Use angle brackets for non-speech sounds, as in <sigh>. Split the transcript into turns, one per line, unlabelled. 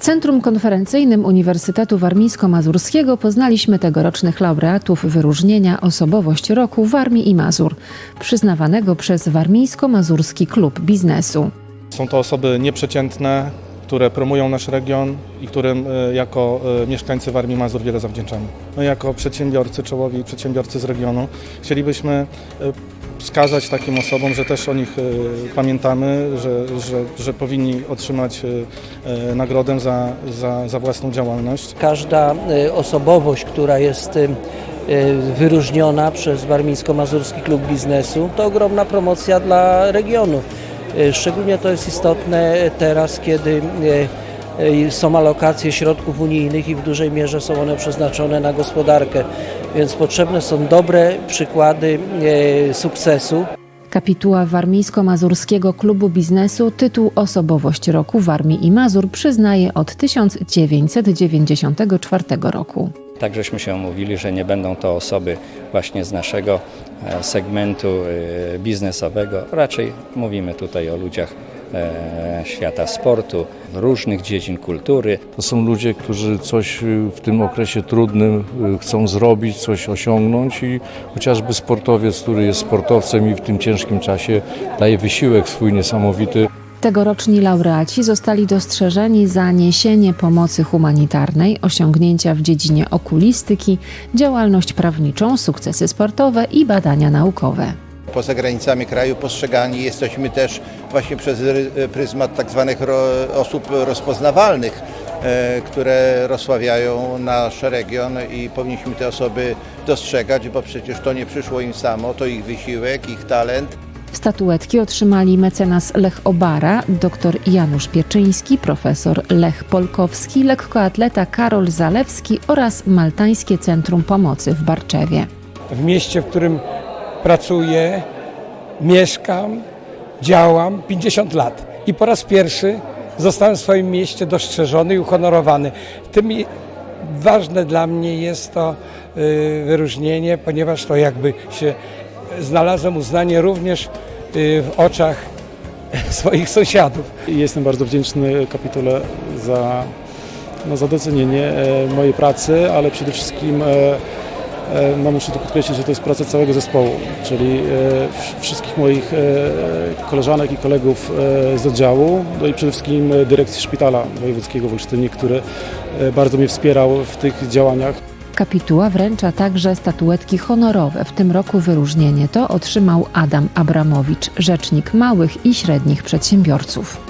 Centrum Konferencyjnym Uniwersytetu Warmińsko-Mazurskiego poznaliśmy tegorocznych laureatów wyróżnienia Osobowość Roku Warmii i Mazur, przyznawanego przez Warmińsko-Mazurski Klub Biznesu.
Są to osoby nieprzeciętne, które promują nasz region i którym e, jako e, mieszkańcy Warmii i Mazur wiele zawdzięczamy. No, jako przedsiębiorcy, czołowi przedsiębiorcy z regionu chcielibyśmy e, wskazać takim osobom, że też o nich e, pamiętamy, że, że, że powinni otrzymać e, e, nagrodę za, za, za własną działalność.
Każda osobowość, która jest wyróżniona przez Warmińsko-Mazurski Klub Biznesu, to ogromna promocja dla regionu. Szczególnie to jest istotne teraz, kiedy są alokacje środków unijnych i w dużej mierze są one przeznaczone na gospodarkę, więc potrzebne są dobre przykłady y, sukcesu.
Kapituła Warmińsko-Mazurskiego Klubu Biznesu tytuł Osobowość Roku Warmii i Mazur przyznaje od 1994 roku.
Tak żeśmy się umówili, że nie będą to osoby właśnie z naszego e, segmentu e, biznesowego. Raczej mówimy tutaj o ludziach e, świata sportu, różnych dziedzin kultury.
To są ludzie, którzy coś y, w tym okresie trudnym y, chcą zrobić, coś osiągnąć i chociażby sportowiec, który jest sportowcem i w tym ciężkim czasie daje wysiłek swój niesamowity.
Tegoroczni laureaci zostali dostrzeżeni za niesienie pomocy humanitarnej, osiągnięcia w dziedzinie okulistyki, działalność prawniczą, sukcesy sportowe i badania naukowe.
Poza granicami kraju postrzegani jesteśmy też właśnie przez ry- pryzmat tak zwanych ro, osób rozpoznawalnych, e, które rozsławiają nasz region i powinniśmy te osoby dostrzegać, bo przecież to nie przyszło im samo, to ich wysiłek, ich talent.
Statuetki otrzymali mecenas Lech Obara, dr Janusz Pieczyński, profesor Lech Polkowski, lekkoatleta Karol Zalewski oraz Maltańskie Centrum Pomocy w Barczewie.
w mieście, w którym pracuję, mieszkam, działam 50 lat. I po raz pierwszy zostałem w swoim mieście dostrzeżony i uhonorowany. Tym ważne dla mnie jest to y, wyróżnienie, ponieważ to jakby się znalazłem uznanie również y, w oczach <laughs> swoich sąsiadów.
Jestem bardzo wdzięczny kapitule za, no, za docenienie e, mojej pracy, ale przede wszystkim e, no, muszę tu podkreślić, że to jest praca całego zespołu, czyli e, wszystkich moich e, koleżanek i kolegów e, z oddziału, no i przede wszystkim e, dyrekcji szpitala wojewódzkiego w Olsztynie, który e, bardzo mnie wspierał w tych działaniach.
Kapituła wręcza także statuetki honorowe. W tym roku wyróżnienie to otrzymał Adam Abramowicz, rzecznik małych i średnich przedsiębiorców.